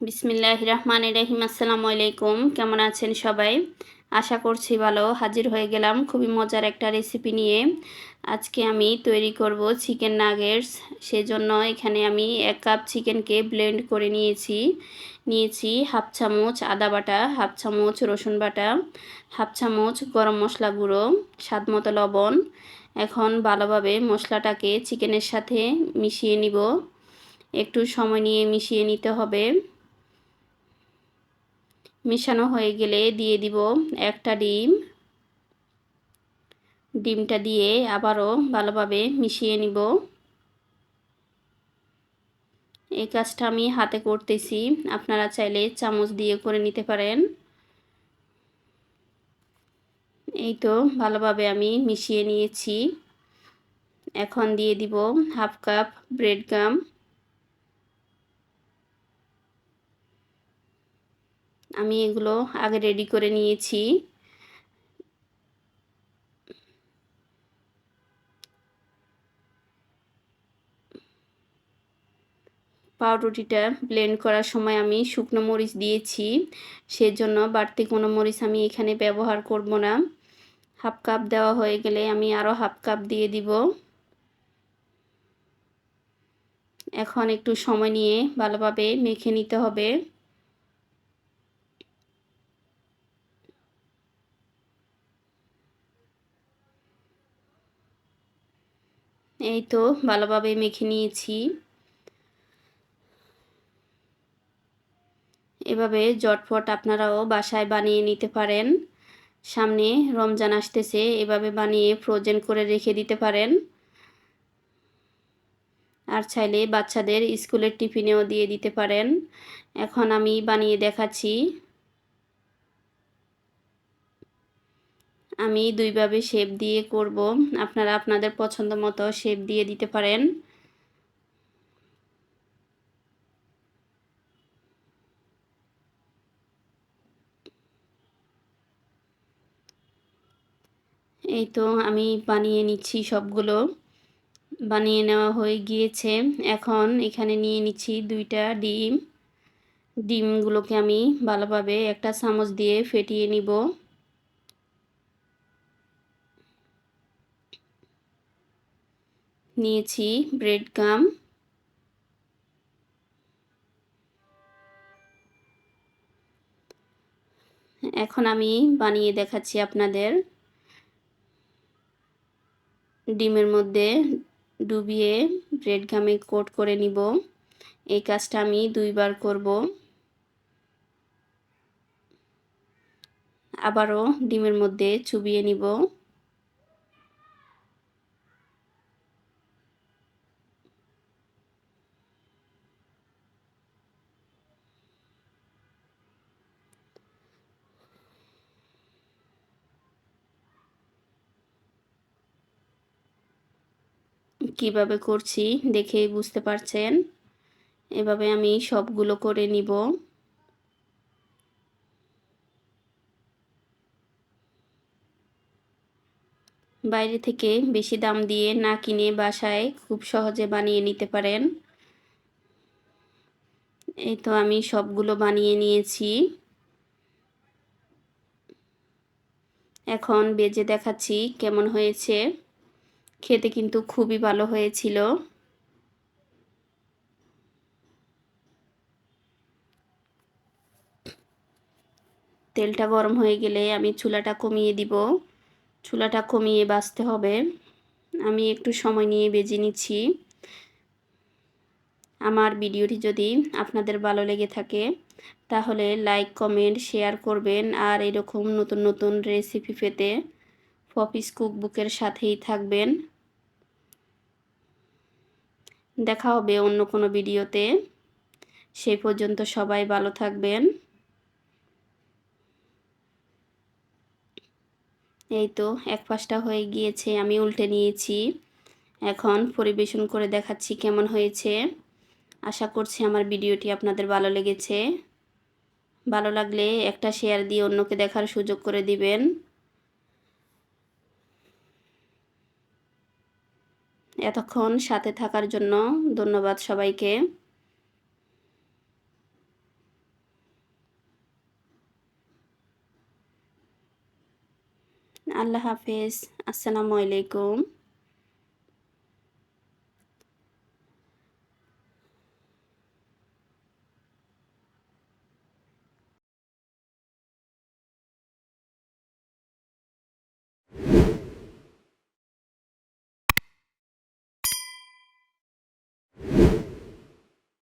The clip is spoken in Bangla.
বিসমিল্লাহ রহমান রহিম, আসসালামু আলাইকুম। কেমন আছেন সবাই? আশা করছি ভালো। হাজির হয়ে গেলাম খুবই মজার একটা রেসিপি নিয়ে। আজকে আমি তৈরি করব চিকেন নাগেটস সেজন্য এখানে আমি এক কাপ চিকেনকে ব্লেন্ড করে নিয়েছি। নিয়েছি হাফ চামচ আদা বাটা, হাফ চামচ রসুন বাটা, হাফ চামচ গরম মশলা গুঁড়ো, স্বাদ মতো লবণ। এখন ভালোভাবে মশলাটাকে চিকেনের সাথে মিশিয়ে নিব। একটু সময় নিয়ে মিশিয়ে নিতে হবে। মেশানো হয়ে গেলে দিয়ে দিব একটা ডিম। ডিমটা দিয়ে আবারও ভালোভাবে মিশিয়ে নিব। এই কাজটা আমি হাতে করতেছি। আপনারা চাইলে চামচ দিয়ে করে নিতে পারেন। এই তো ভালোভাবে আমি মিশিয়ে নিয়েছি। এখন দিয়ে দিব হাফ কাপ ব্রেড গাম। আমি এগুলো আগে রেডি করে নিয়েছি। পাউরুটিটা ব্লেন্ড করার সময় আমি শুকনো মরিচ দিয়েছি। সেজন্য বাড়তি কোনো মরিচ আমি এখানে ব্যবহার করব না। হাফ কাপ দেওয়া হয়ে গেলে আমি আরও হাফ কাপ দিয়ে দিব। এখন একটু সময় নিয়ে ভালোভাবে মেখে নিতে হবে। এই তো ভালোভাবে মেখে নিয়েছি। এভাবে জটফট আপনারাও বাসায় বানিয়ে নিতে পারেন। সামনে রমজান আসতেছে, এভাবে বানিয়ে ফ্রোজেন করে রেখে দিতে পারেন। আর চাইলে বাচ্চাদের স্কুলের টিফিনেও দিয়ে দিতে পারেন। এখন আমি বানিয়ে দেখাচ্ছি। আমি দুইভাবে শেপ দিয়ে করব। আপনারা আপনাদের পছন্দ মতো শেপ দিয়ে দিতে পারেন। এই তো আমি বানিয়ে নিচ্ছি সবগুলো। বানিয়ে নেওয়া হয়ে গিয়েছে। এখন এখানে নিয়ে নিচ্ছি দুইটা ডিম। ডিমগুলোকে আমি ভালোভাবে একটা চামচ দিয়ে ফেটিয়ে নিব। নিয়েছি ব্রেড গাম এখন আমি বানিয়ে দেখাচ্ছি আপনাদের। ডিমের মধ্যে ডুবিয়ে ব্রেড গামে কোট করে নিব। এই কাজটা আমি দুইবার করব। আবারও ডিমের মধ্যে চুবিয়ে নিব। কীভাবে করছি দেখেই বুঝতে পারছেন? এভাবে আমি সবগুলো করে নিব। বাইরে থেকে বেশি দাম দিয়ে না কিনে বাসায় খুব সহজে বানিয়ে নিতে পারেন। এই তো আমি সবগুলো বানিয়ে নিয়েছি। এখন বেজে দেখাচ্ছি কেমন হয়েছে। খেতে কিন্তু খুবই ভালো হয়েছিল। তেলটা গরম হয়ে গেলে আমি চুলাটা কমিয়ে দিব। চুলাটা কমিয়ে বাঁচতে হবে। আমি একটু সময় নিয়ে বেজে নিচ্ছি। আমার ভিডিওটি যদি আপনাদের ভালো লেগে থাকে, তাহলে লাইক, কমেন্ট, শেয়ার করবেন। আর এরকম নতুন নতুন রেসিপি পেতে পপিস কুকবুকের সাথেই থাকবেন। দেখা হবে অন্য কোনো ভিডিওতে। সেই পর্যন্ত সবাই ভালো থাকবেন। এই তো, এক পাশটা হয়ে গিয়েছে, আমি উল্টে নিয়েছি। এখন পরিবেশন করে দেখাচ্ছি কেমন হয়েছে। আশা করছি আমার ভিডিওটি আপনাদের ভালো লেগেছে। ভালো লাগলে একটা শেয়ার দিয়ে অন্যকে দেখার সুযোগ করে দিবেন। এতক্ষণ সাথে থাকার জন্য ধন্যবাদ সবাইকে। আল্লাহ হাফিজ আসসালামু আলাইকুম।